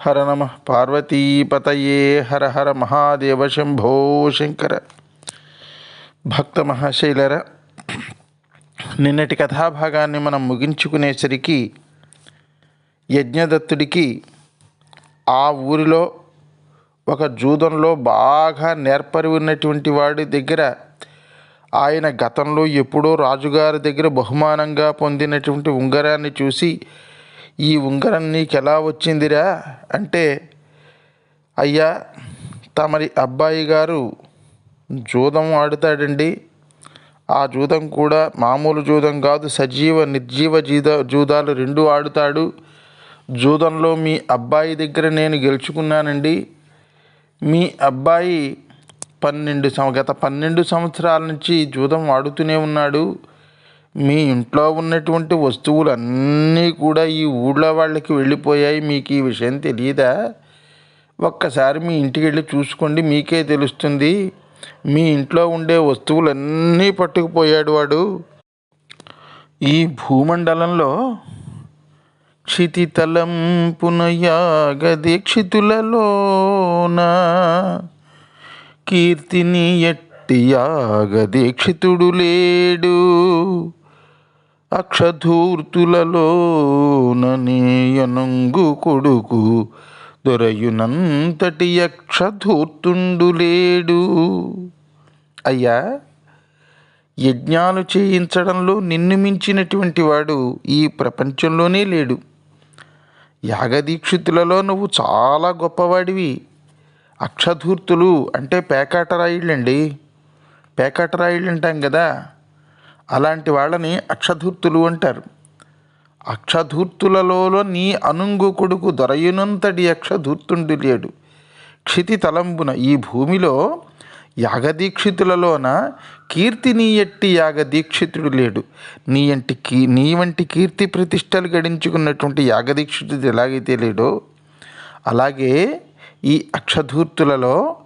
హర నమ పార్వతీపతయే హర హర మహాదేవ శంభో శంకర. భక్త మహాశైలర నిన్నటి కథాభాగాన్ని మనం ముగించుకునేసరికి యజ్ఞదత్తుడికి ఆ ఊరిలో ఒక జూదంలో బాగా నేర్పరి ఉన్నటువంటి వాడి దగ్గర ఆయన గతంలో ఎప్పుడో రాజుగారి దగ్గర బహుమానంగా పొందినటువంటి ఉంగరాన్ని చూసి ఈ ఉంగరం నీకు ఎలా వచ్చిందిరా? అంటే అయ్యా తమరి అబ్బాయి గారు జూదం ఆడుతాడండి. ఆ జూదం కూడా మామూలు జూదం కాదు సజీవ నిర్జీవ జీద జూదాలు రెండు ఆడుతాడు. జూదంలో మీ అబ్బాయి దగ్గర నేను గెలుచుకున్నానండి. మీ అబ్బాయి పన్నెండు సం గత పన్నెండు సంవత్సరాల నుంచి జూదం ఆడుతూనే ఉన్నాడు. మీ ఇంట్లో ఉన్నటువంటి వస్తువులు అన్నీ కూడా ఈ ఊళ్ళో వాళ్ళకి వెళ్ళిపోయాయి. మీకు ఈ విషయం తెలియదా ఒక్కసారి మీ ఇంటికి వెళ్ళి చూసుకోండి మీకే తెలుస్తుంది. మీ ఇంట్లో ఉండే వస్తువులన్నీ పట్టుకుపోయాడు వాడు. ఈ భూమండలంలో క్షితితలం పునయాగ దీక్షితులలోన కీర్తిని ఎట్టి యాగ దీక్షితుడు లేడు. అక్షధూర్తులలోననేయనంగు కొడుకు. దొరయునంతటి యక్షధూర్తుండు లేడు. అయ్యా యజ్ఞాలు చేయించడంలో నిన్ను మించినటువంటి వాడు ఈ ప్రపంచంలోనే లేడు. యాగదీక్షితులలో నువ్వు చాలా గొప్పవాడివి. అక్షధూర్తులు అంటే పేకాటరాయిళ్ళండి. పేకాటరాయిళ్ళు అంటాం కదా. అలాంటి వాళ్ళని అక్షధూర్తులు అంటారు. అక్షధూర్తులలో నీ అనుంగు కొడుకు దొరయునంతటి అక్షధూర్తుండు లేడు. క్షితి తలంబున ఈ భూమిలో యాగదీక్షితులలోన కీర్తి నీ ఎట్టి యాగదీక్షితుడు లేడు. నీ అంటి కీ నీ వంటి కీర్తి ప్రతిష్టలు గడించుకున్నటువంటి యాగదీక్షితుడు ఎలాగైతే లేడో అలాగే ఈ అక్షధూర్తులలో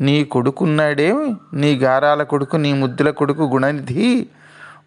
నీ కొడుకున్నాడే నీ గారాల కొడుకు నీ ముద్దుల కొడుకు గుణనిధి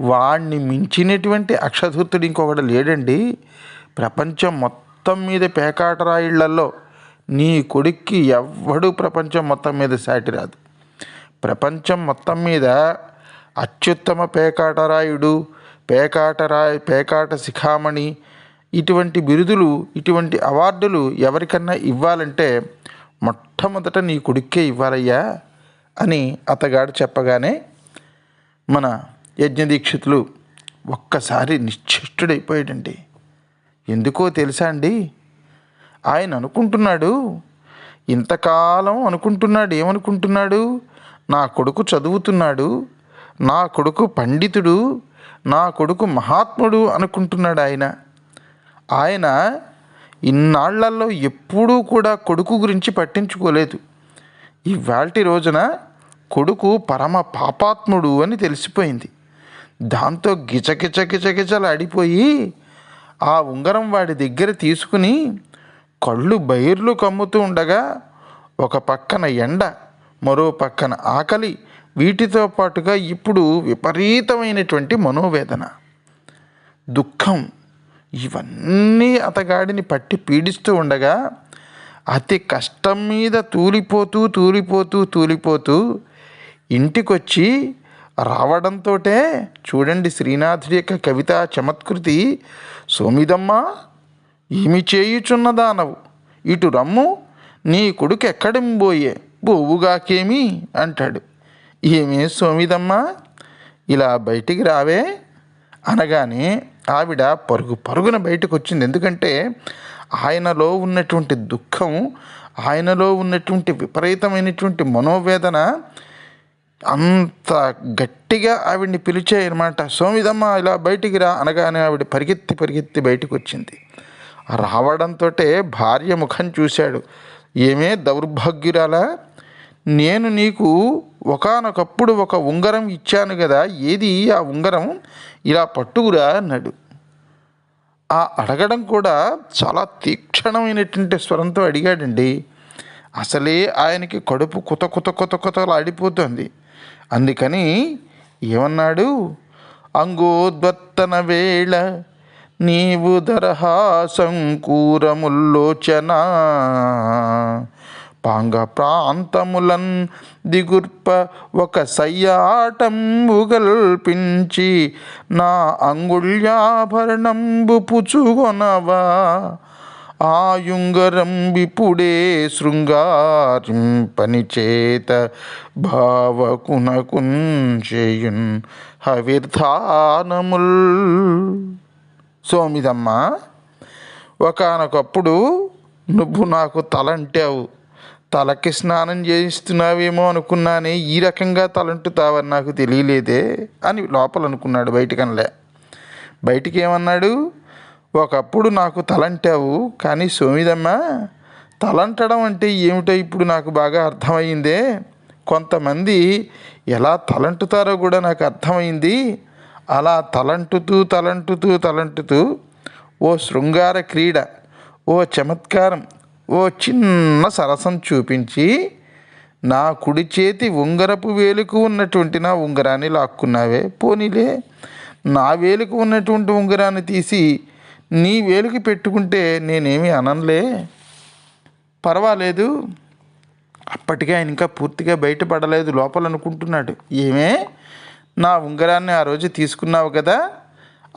వాణ్ణి మించినటువంటి అక్షధూర్తుడు ఇంకొకటి లేడండి. ప్రపంచం మొత్తం మీద పేకాటరాయిళ్ళలో నీ కొడుక్కి ఎవ్వడు ప్రపంచం మొత్తం మీద సాటి రాదు. ప్రపంచం మొత్తం మీద అత్యుత్తమ పేకాటరాయుడు పేకాటరాయ్ పేకాట శిఖామణి ఇటువంటి బిరుదులు ఇటువంటి అవార్డులు ఎవరికన్నా ఇవ్వాలంటే మొట్టమొదట నీ కొడుక్కే ఇవ్వాలయ్యా అని అతగాడు చెప్పగానే మన యజ్ఞదీక్షితులు ఒక్కసారి నిశ్చిష్టుడైపోయాడండి. ఎందుకో తెలుసా అండి? ఆయన అనుకుంటున్నాడు ఇంతకాలం అనుకుంటున్నాడు ఏమనుకుంటున్నాడు? నా కొడుకు చదువుతున్నాడు నా కొడుకు పండితుడు నా కొడుకు మహాత్ముడు అనుకుంటున్నాడు ఆయన. ఆయన ఇన్నాళ్ళలో ఎప్పుడూ కూడా కొడుకు గురించి పట్టించుకోలేదు. ఇవాల్టి రోజున కొడుకు పరమ పాపాత్ముడు అని తెలిసిపోయింది. దాంతో గిచకిచకిచకిచలాడిపోయి ఆ ఉంగరం వాడి దగ్గర తీసుకుని కళ్ళు బైర్లు కమ్ముతూ ఉండగా ఒక పక్కన ఎండ మరో పక్కన ఆకలి వీటితో పాటుగా ఇప్పుడు విపరీతమైనటువంటి మనోవేదన. దుఃఖం ఇవన్నీ అతగాడిని పట్టి పీడిస్తూ ఉండగా అతి కష్టం మీద తూలిపోతూ తూలిపోతూ తూలిపోతూ ఇంటికొచ్చి రావడంతో చూడండి శ్రీనాథుడి యొక్క కవిత చమత్కృతి. సోమిదమ్మ ఏమి చేయుచున్నదానవు? ఇటు రమ్ము నీ కొడుకు ఎక్కడింబోయే? బోవుగాకేమి? అంటాడు. ఏమే సోమిదమ్మ ఇలా బయటికి రావే? అనగానే ఆవిడ పరుగు పరుగున బయటకు వచ్చింది ఎందుకంటే ఆయనలో ఉన్నటువంటి దుఃఖం ఆయనలో ఉన్నటువంటి విపరీతమైనటువంటి మనోవేదన అంత గట్టిగా ఆవిడ్ని పిలిచాయనమాట సోమిదమ్మ ఇలా బయటికి రా అనగానే ఆవిడ పరిగెత్తి పరిగెత్తి బయటకు వచ్చింది రావడంతో భార్య ముఖం చూశాడు. ఏమే దౌర్భాగ్యురాలా నేను నీకు ఒకానొకప్పుడు ఒక ఉంగరం ఇచ్చాను కదా ఏది ఆ ఉంగరం? ఇలా పట్టుకురా అన్నాడు. ఆ అడగడం కూడా చాలా తీక్షణమైనటువంటి స్వరంతో అడిగాడండి. అసలే ఆయనకి కడుపు కుత కుత కుత కుతలు ఆడిపోతుంది అందుకని ఏమన్నాడు? అంగోద్వత్తన వేళ నీవు దరహాసం కూరముల్లోచన పాంగ ప్రాంతములన్ దిగుర్ప ఒక సయ్యాటంబుగల్పించి నా అంగుళ్యాభరణంబు పుచుగొనవా ఆయుంగరంబిపుడే శృంగారింపని చేత భావకునకున్ చేయున్ హవిర్ధానముల్. సోమిదమ్మ ఒకనొకప్పుడు నువ్వు నాకు తలంటావు. తలకి స్నానం చేయిస్తున్నావేమో అనుకున్నానే ఈ రకంగా తలంటుతావని నాకు తెలియలేదే అని లోపల అనుకున్నాడు బయటికనలే. బయటికి ఏమన్నాడు ఒకప్పుడు నాకు తలంటావు కానీ సోమిదమ్మా తలంటడం అంటే ఏమిటో ఇప్పుడు నాకు బాగా అర్థమైందే కొంతమంది ఎలా తలంటుతారో కూడా నాకు అర్థమైంది అలా తలంటుతూ తలంటుతూ తలంటుతూ ఓ శృంగార క్రీడ ఓ చమత్కారం ఓ చిన్న సరసం చూపించి నా కుడి చేతి ఉంగరపు వేలుకు ఉన్నటువంటి నా ఉంగరాన్ని లాక్కున్నావే. పోనీలే నా వేలుకు ఉన్నటువంటి ఉంగరాన్ని తీసి నీ వేలికి పెట్టుకుంటే నేనేమి అననులే. పర్వాలేదు. అప్పటికే ఆయన ఇంకా పూర్తిగా బయటపడలేదు లోపల అనుకుంటున్నాడు ఏమే? నా ఉంగరాన్ని ఆ రోజు తీసుకున్నావు కదా?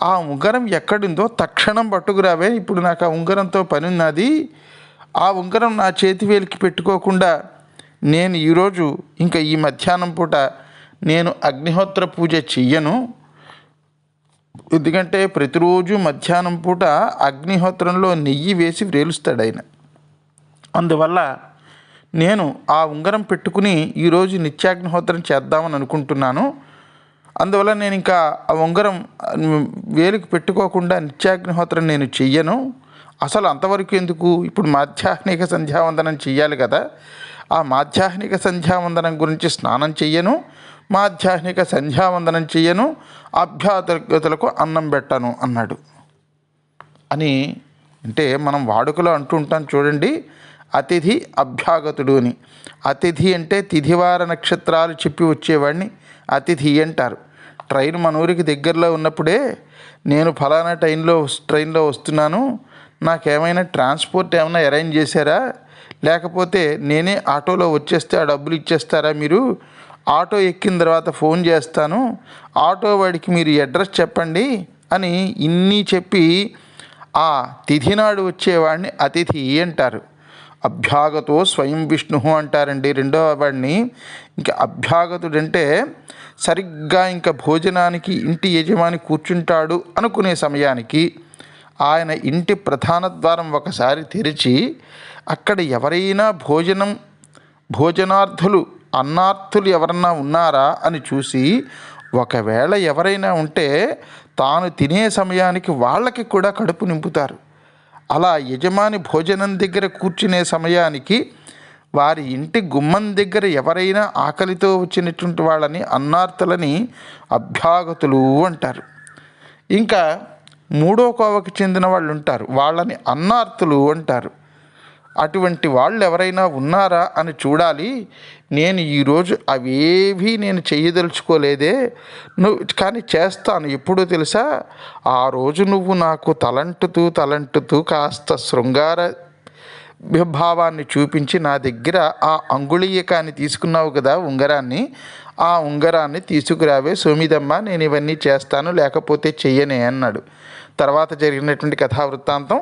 ఆ ఉంగరం ఎక్కడుందో తక్షణం పట్టుకురావే. ఇప్పుడు నాకు ఆ ఉంగరంతో పని ఉన్నది ఆ ఉంగరం నా చేతి వేలికి పెట్టుకోకుండా నేను ఈరోజు ఇంకా ఈ మధ్యాహ్నం పూట నేను అగ్నిహోత్ర పూజ చెయ్యను. ఎందుకంటే ప్రతిరోజు మధ్యాహ్నం పూట అగ్నిహోత్రంలో నెయ్యి వేసి వ్రేలుస్తాడు ఆయన. అందువల్ల నేను ఆ ఉంగరం పెట్టుకుని ఈరోజు నిత్యాగ్నిహోత్రం చేద్దామని అనుకుంటున్నాను. అందువల్ల నేను ఇంకా ఆ ఉంగరం వేలికి పెట్టుకోకుండా నిత్యాగ్నిహోత్రం నేను చెయ్యను. అసలు అంతవరకు ఎందుకు? ఇప్పుడు మాధ్యాహ్నిక సంధ్యావందనం చెయ్యాలి కదా. ఆ మాధ్యాహ్నిక సంధ్యావందనం గురించి స్నానం చెయ్యను. మాధ్యాహ్నిక సంధ్యావందనం చెయ్యను అభ్యాతర్గతులకు అన్నం పెట్టను అన్నాడు. అని అంటే మనం వాడుకలో అంటూ ఉంటాం చూడండి అతిథి అభ్యాగతుడు అని. అతిథి అంటే తిథివార నక్షత్రాలు చెప్పి వచ్చేవాడిని అతిథి అంటారు. ట్రైన్ మన ఊరికి దగ్గరలో ఉన్నప్పుడే నేను ఫలానా ట్రైన్లో ట్రైన్లో వస్తున్నాను నాకేమైనా ట్రాన్స్పోర్ట్ ఏమైనా అరేంజ్ చేశారా? లేకపోతే నేనే ఆటోలో వచ్చేస్తే ఆ డబ్బులు ఇచ్చేస్తారా మీరు? ఆటో ఎక్కిన తర్వాత ఫోన్ చేస్తాను. ఆటో వాడికి మీరు అడ్రస్ చెప్పండి అని ఇన్ని చెప్పి ఆ తిథి నాడు వచ్చేవాడిని అతిథి అంటారు. అభ్యాగతో స్వయం విష్ణు అంటారండి రెండవ వాడిని. ఇంకా అభ్యాగతుడంటే సరిగ్గా ఇంకా భోజనానికి ఇంటి యజమాని కూర్చుంటాడు అనుకునే సమయానికి ఆయన ఇంటి ప్రధాన ద్వారం ఒకసారి తెరిచి అక్కడ ఎవరైనా భోజనం భోజనార్థులు అన్నార్థులు ఎవరన్నా ఉన్నారా అని చూసి ఒకవేళ ఎవరైనా ఉంటే తాను తినే సమయానికి వాళ్ళకి కూడా కడుపు నింపుతారు. అలా యజమాని భోజనం దగ్గర కూర్చునే సమయానికి వారి ఇంటి గుమ్మం దగ్గర ఎవరైనా ఆకలితో వచ్చినటువంటి వాళ్ళని అన్నార్థులని అభ్యాగతులు అంటారు. ఇంకా మూడో కోవకు చెందిన వాళ్ళు ఉంటారు వాళ్ళని అన్నార్థులు అంటారు. అటువంటి వాళ్ళు ఎవరైనా ఉన్నారా అని చూడాలి. నేను ఈరోజు అవేవి నేను చేయదలుచుకోలేదే. నువ్వు కానీ చేస్తాను. ఎప్పుడో తెలుసా? ఆ రోజు నువ్వు నాకు తలంటుతూ తలంటుతూ కాస్త శృంగార భావాన్ని చూపించి నా దగ్గర ఆ అంగుళీయకాన్ని తీసుకున్నావు కదా ఉంగరాన్ని. ఆ ఉంగరాన్ని తీసుకురావే సోమిదమ్మ నేను ఇవన్నీ చేస్తాను లేకపోతే చెయ్యనే అన్నాడు. తర్వాత జరిగినటువంటి కథా వృత్తాంతం